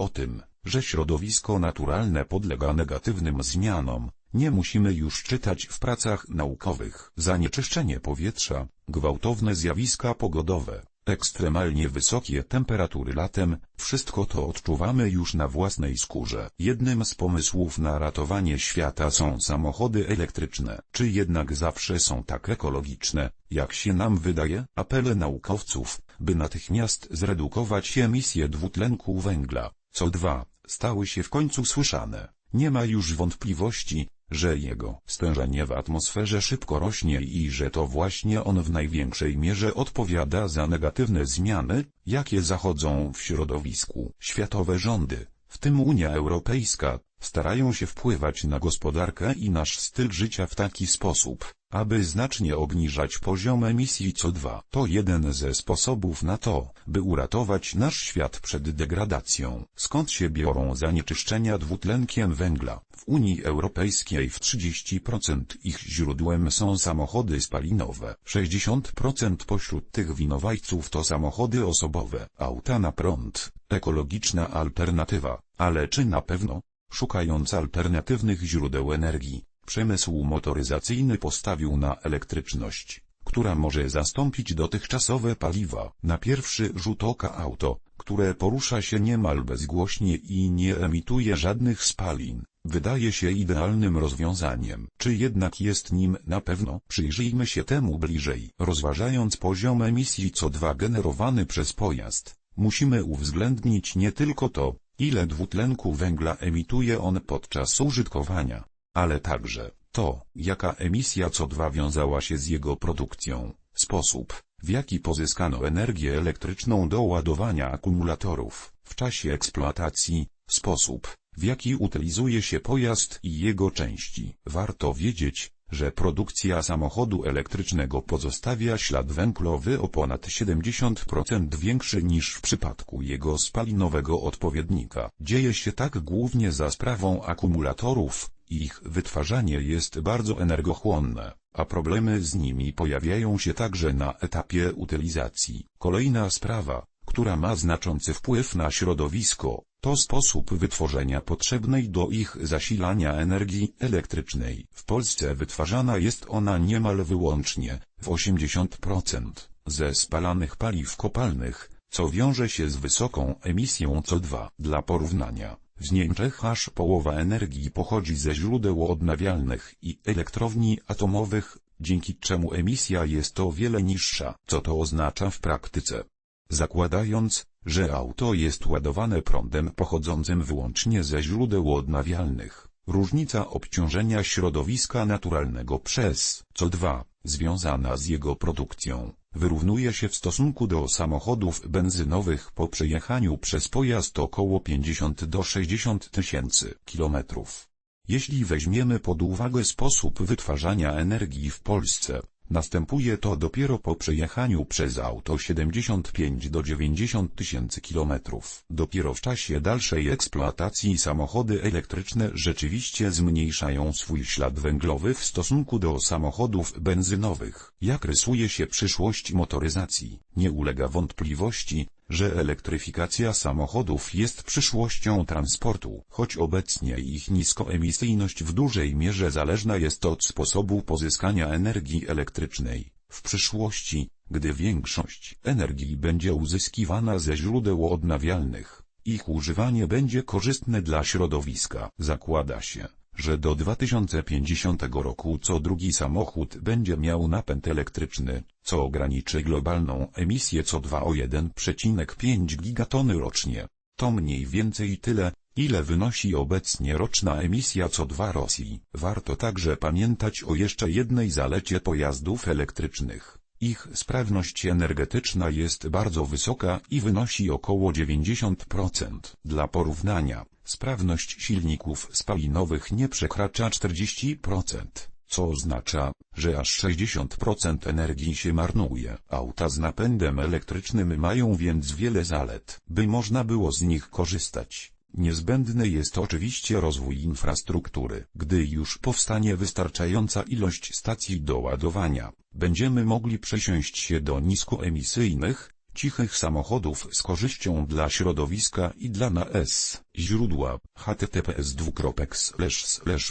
O tym, że środowisko naturalne podlega negatywnym zmianom, nie musimy już czytać w pracach naukowych. Zanieczyszczenie powietrza, gwałtowne zjawiska pogodowe, ekstremalnie wysokie temperatury latem, wszystko to odczuwamy już na własnej skórze. Jednym z pomysłów na ratowanie świata są samochody elektryczne. Czy jednak zawsze są tak ekologiczne, jak się nam wydaje? Apele naukowców, by natychmiast zredukować emisję dwutlenku węgla, CO2, stały się w końcu słyszane. Nie ma już wątpliwości, że jego stężenie w atmosferze szybko rośnie i że to właśnie on w największej mierze odpowiada za negatywne zmiany, jakie zachodzą w środowisku. Światowe rządy, w tym Unia Europejska, starają się wpływać na gospodarkę i nasz styl życia w taki sposób, aby znacznie obniżać poziom emisji CO2. To jeden ze sposobów na to, by uratować nasz świat przed degradacją. Skąd się biorą zanieczyszczenia dwutlenkiem węgla? W Unii Europejskiej w 30% ich źródłem są samochody spalinowe. 60% pośród tych winowajców to samochody osobowe. Auta na prąd, ekologiczna alternatywa. Ale czy na pewno? Szukając alternatywnych źródeł energii, przemysł motoryzacyjny postawił na elektryczność, która może zastąpić dotychczasowe paliwa. Na pierwszy rzut oka auto, które porusza się niemal bezgłośnie i nie emituje żadnych spalin, wydaje się idealnym rozwiązaniem. Czy jednak jest nim na pewno? Przyjrzyjmy się temu bliżej. Rozważając poziom emisji CO2 generowany przez pojazd, musimy uwzględnić nie tylko to, ile dwutlenku węgla emituje on podczas użytkowania, ale także to, jaka emisja CO2 wiązała się z jego produkcją, sposób, w jaki pozyskano energię elektryczną do ładowania akumulatorów, w czasie eksploatacji, sposób, w jaki utylizuje się pojazd i jego części. Warto wiedzieć, że produkcja samochodu elektrycznego pozostawia ślad węglowy o ponad 70% większy niż w przypadku jego spalinowego odpowiednika. Dzieje się tak głównie za sprawą akumulatorów, ich wytwarzanie jest bardzo energochłonne, a problemy z nimi pojawiają się także na etapie utylizacji. Kolejna sprawa, która ma znaczący wpływ na środowisko, to sposób wytworzenia potrzebnej do ich zasilania energii elektrycznej. W Polsce wytwarzana jest ona niemal wyłącznie, w 80%, ze spalanych paliw kopalnych, co wiąże się z wysoką emisją CO2. Dla porównania, w Niemczech aż połowa energii pochodzi ze źródeł odnawialnych i elektrowni atomowych, dzięki czemu emisja jest o wiele niższa. Co to oznacza w praktyce? Zakładając, że auto jest ładowane prądem pochodzącym wyłącznie ze źródeł odnawialnych, różnica obciążenia środowiska naturalnego przez CO2, związana z jego produkcją, wyrównuje się w stosunku do samochodów benzynowych po przejechaniu przez pojazd około 50 do 60 tysięcy kilometrów. Jeśli weźmiemy pod uwagę sposób wytwarzania energii w Polsce, Następuje to dopiero po przejechaniu przez auto 75 do 90 tysięcy kilometrów. Dopiero w czasie dalszej eksploatacji samochody elektryczne rzeczywiście zmniejszają swój ślad węglowy w stosunku do samochodów benzynowych. Jak rysuje się przyszłość motoryzacji? Nie ulega wątpliwości, że elektryfikacja samochodów jest przyszłością transportu, choć obecnie ich niskoemisyjność w dużej mierze zależna jest od sposobu pozyskania energii elektrycznej. W przyszłości, gdy większość energii będzie uzyskiwana ze źródeł odnawialnych, ich używanie będzie korzystne dla środowiska. Zakłada się, że do 2050 roku co drugi samochód będzie miał napęd elektryczny, co ograniczy globalną emisję CO2 o 1,5 gigatony rocznie. To mniej więcej tyle, ile wynosi obecnie roczna emisja CO2 Rosji. Warto także pamiętać o jeszcze jednej zalecie pojazdów elektrycznych. Ich sprawność energetyczna jest bardzo wysoka i wynosi około 90%. Dla porównania, sprawność silników spalinowych nie przekracza 40%, co oznacza, że aż 60% energii się marnuje. Auta z napędem elektrycznym mają więc wiele zalet, by można było z nich korzystać. Niezbędny jest oczywiście rozwój infrastruktury. Gdy już powstanie wystarczająca ilość stacji do ładowania, będziemy mogli przesiąść się do niskoemisyjnych, cichych samochodów z korzyścią dla środowiska i dla nas. Źródła https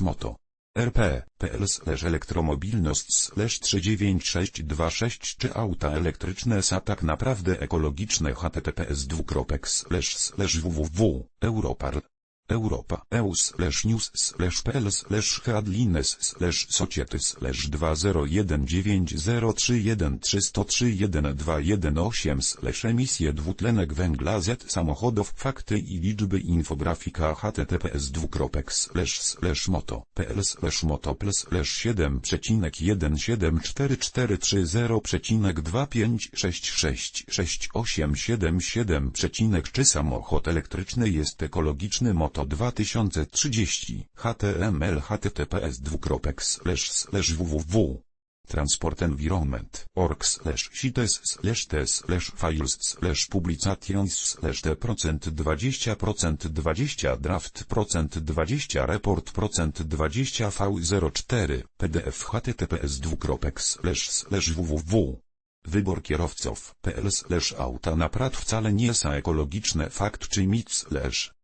moto rp.pl elektromobilność slash 39626 czy auta elektryczne a tak naprawdę ekologiczne https www Europarl Europa EU slash news slash pl slash headlines slash society slash 2019031313118 slash emisje dwutlenek węgla z samochodów fakty i liczby infografika https dwukropek slash slash moto pl slash moto pl slash 7,17440,25666877 czy samochód elektryczny jest ekologiczny moto 2030 HTML https www Transport Environment org slash sites slash t slash files slash publications slash t procent 20 procent 20 draft procent 20 report procent 20 v04 pdf https dwukropek slash slash www Wybór kierowców PL slash auta naprawdę wcale nie są ekologiczne fakt czy mit slash